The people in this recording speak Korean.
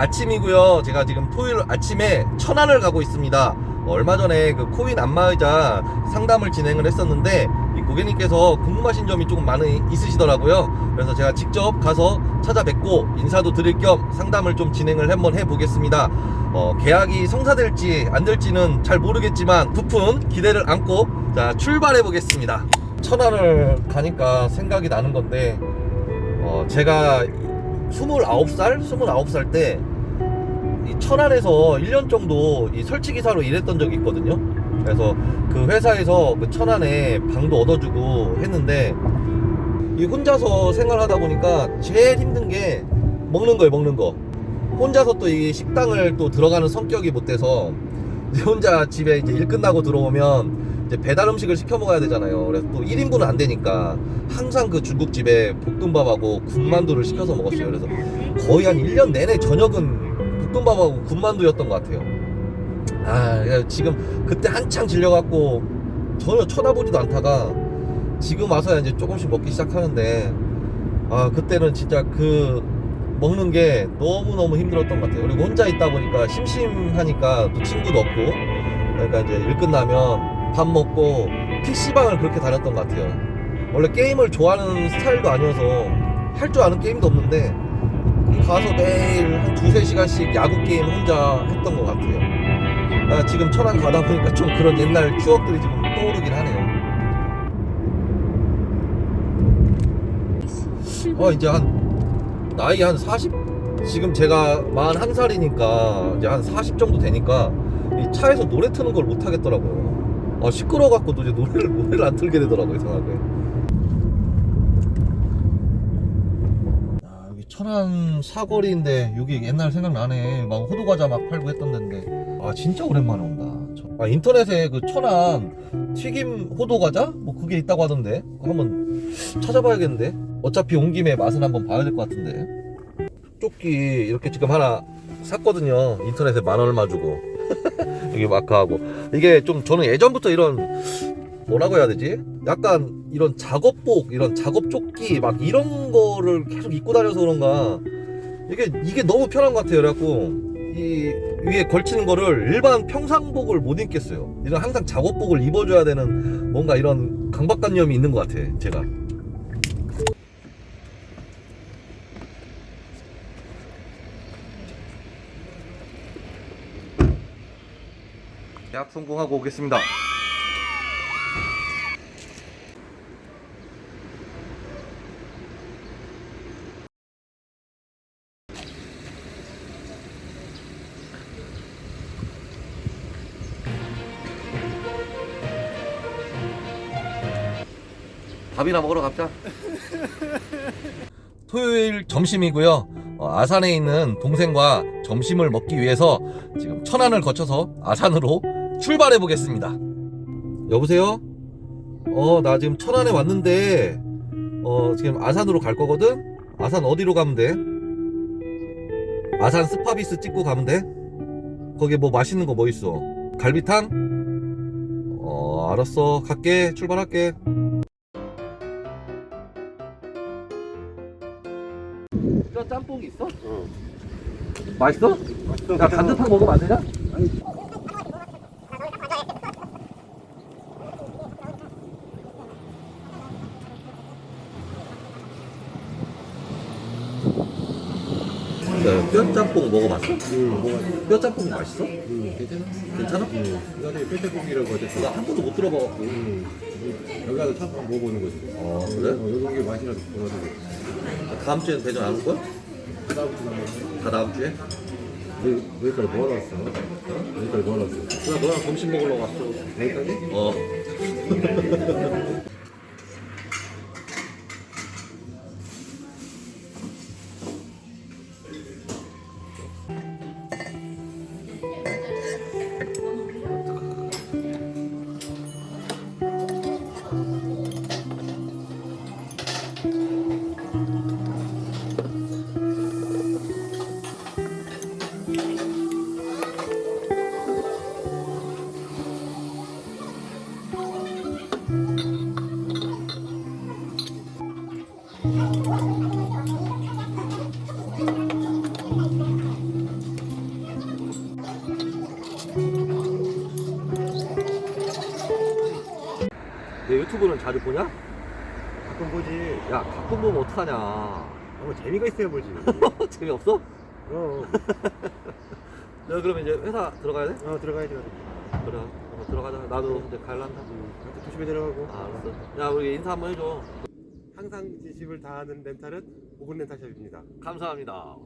아침이고요. 제가 지금 토요일 아침에 천안을 가고 있습니다. 어, 얼마 전에 그 코인 안마의자 상담을 진행을 했었는데 이 고객님께서 궁금하신 점이 조금 많이 있으시더라고요. 그래서 제가 직접 가서 찾아뵙고 인사도 드릴 겸 상담을 좀 진행을 한번 해보겠습니다. 어, 계약이 성사될지 안 될지는 잘 모르겠지만 부푼 기대를 안고 자 출발해 보겠습니다. 천안을 가니까 생각이 나는 건데 어, 제가 29살? 29살 때 이 천안에서 1년 정도 이 설치 기사로 일했던 적이 있거든요. 그래서 그 회사에서 그 천안에 방도 얻어주고 했는데 이 혼자서 생활하다 보니까 제일 힘든 게 먹는 거예요, 먹는 거. 혼자서 또 이 식당을 또 들어가는 성격이 못 돼서 혼자 집에 이제 일 끝나고 들어오면 이제 배달 음식을 시켜 먹어야 되잖아요. 그래서 또 1인분은 안 되니까 항상 그 중국집에 볶음밥하고 군만두를 시켜서 먹었어요. 그래서 거의 한 1년 내내 저녁은 볶음밥하고 군만두였던 것 같아요. 아, 지금 그때 한창 질려갖고 전혀 쳐다보지도 않다가 지금 와서야 이제 조금씩 먹기 시작하는데 아, 그때는 진짜 그 먹는 게 너무너무 힘들었던 것 같아요. 그리고 혼자 있다 보니까 심심하니까 또 친구도 없고 그러니까 이제 일 끝나면 밥 먹고 PC방을 그렇게 다녔던 것 같아요. 원래 게임을 좋아하는 스타일도 아니어서 할 줄 아는 게임도 없는데 가서 매일 한 두세 시간씩 야구 게임 혼자 했던 것 같아요. 아, 지금 천안 가다 보니까 좀 그런 옛날 추억들이 지금 떠오르긴 하네요. 어, 이제 한, 나이 한 40? 지금 제가 41살이니까 이제 한 40 정도 되니까 이 차에서 노래 트는 걸 못 하겠더라고요. 아, 시끄러워갖고 도 이제 노래를, 노래를 안 틀게 되더라고요, 이상하게. 아, 여기 천안 사거리인데 여기 옛날 생각나네. 막 호두과자 막 팔고 했던 데인데. 아, 진짜 오랜만에 온다. 아, 인터넷에 그 천안 튀김 호두과자? 뭐 그게 있다고 하던데. 한번 찾아봐야겠는데. 어차피 온 김에 맛은 한번 봐야 될 것 같은데. 조끼 이렇게 지금 하나 샀거든요. 인터넷에 만 얼마 주고. 이게 마카하고. 이게 좀 저는 예전부터 이런 뭐라고 해야 되지? 약간 이런 작업복, 이런 작업조끼 막 이런 거를 계속 입고 다녀서 그런가 이게 이게 너무 편한 것 같아요. 그래갖고 이 위에 걸치는 거를 일반 평상복을 못 입겠어요. 이런 항상 작업복을 입어줘야 되는 뭔가 이런 강박관념이 있는 것 같아. 제가. 계약 성공하고 오겠습니다. 밥이나 먹으러 갑자. 토요일 점심이고요. 어, 아산에 있는 동생과 점심을 먹기 위해서 지금 천안을 거쳐서 아산으로 출발해 보겠습니다. 여보세요? 어, 나 지금 천안에 왔는데 어, 지금 아산으로 갈 거거든? 아산 어디로 가면 돼? 아산 스파비스 찍고 가면 돼? 거기 뭐 맛있는 거 뭐 있어? 갈비탕? 어, 알았어. 갈게. 출발할게. 뼈 짬뽕 있어? 어. 맛있어? 야 단두탕 먹으면 안 되냐? 야, 뼈 짬뽕 먹어봤어? 응, 뭐가, 뼈 짬뽕이 맛있어? 응, 괜찮아? 괜찮아? 응. 이거 뼈대고기라고 하지. 나한 번도 못 들어봐갖고 응. 여기 가서 처음 먹어보는 거지. 어 그래? 어, 여기 온게 맛이라도 보여주고. 다음 주에는 배전 안 올 거야? 그다음부터 가면 다 다음 주에? 여기, 여기까지 뭐 왔어? 여기까지 뭐 왔어? 그래 너랑 점심 먹으러 왔어 여기까지? 어 내 유튜브는 자주 보냐? 가끔 보지. 야 가끔 보면 어떡하냐 어, 재미가 있어야 보지. 재미없어? 어. 그럼. 내가 그러면 이제 회사 들어가야 돼? 어, 들어가야 돼. 그래 어, 들어가자 나도 이제 갈란다 음, 조심히 들어가고. 아, 알았어 야 우리 인사 한번 해줘 항상 진심을 다하는 렌탈은 오분 렌탈샵입니다. 감사합니다